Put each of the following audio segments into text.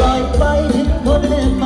ลอยไปถึงคนแม่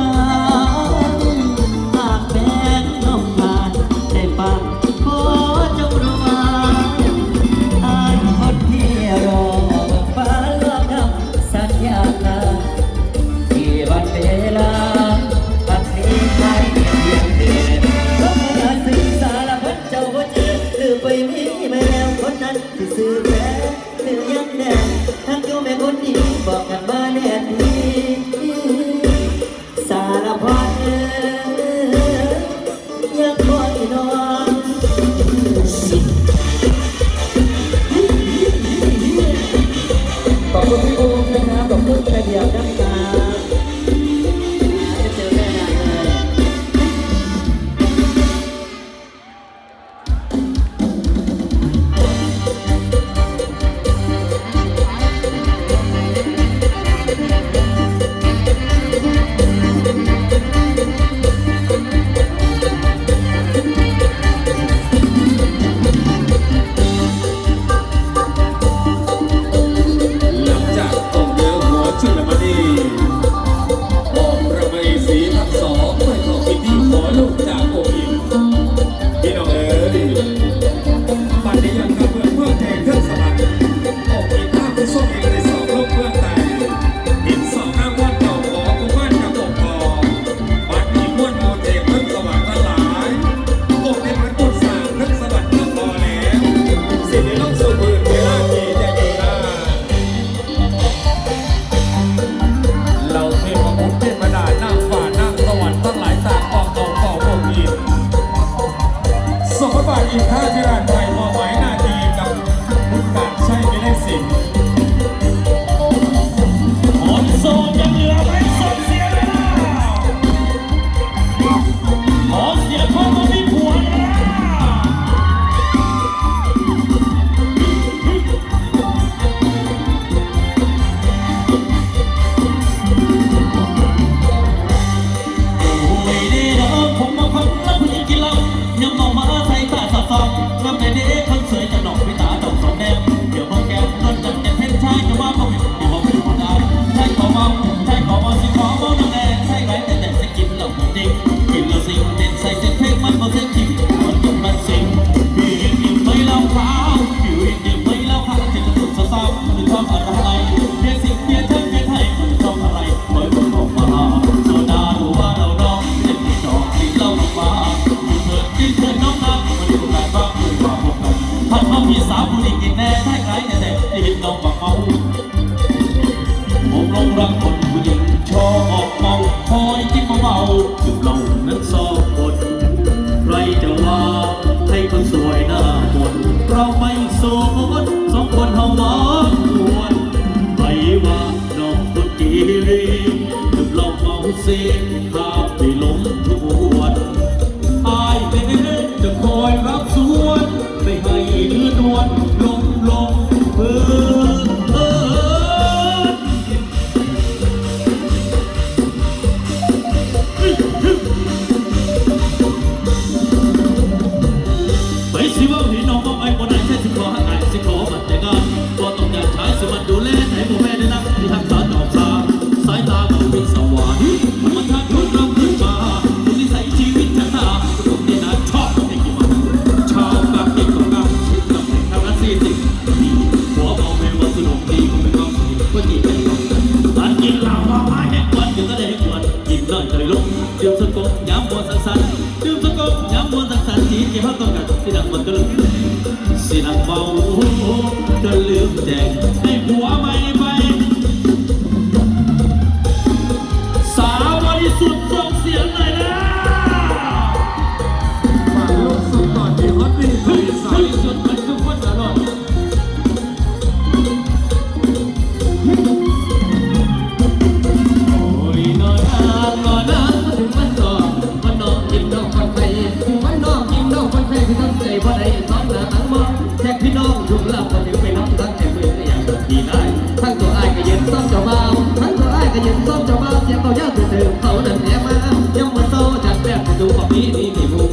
ser ดื่มสกงย้ำมวนสังสรรค์ดื่มสกงย้ำมวนสังสรรค์จีนเกี่ยวต้องกันสีดังมันก็ลืมสีดังเบาจนลืมแจงให้ผัวไม่ ยังจะเติมเขาเดินแหนมายังมันโตจัดแบบประตูกับพี่นี่มีผู้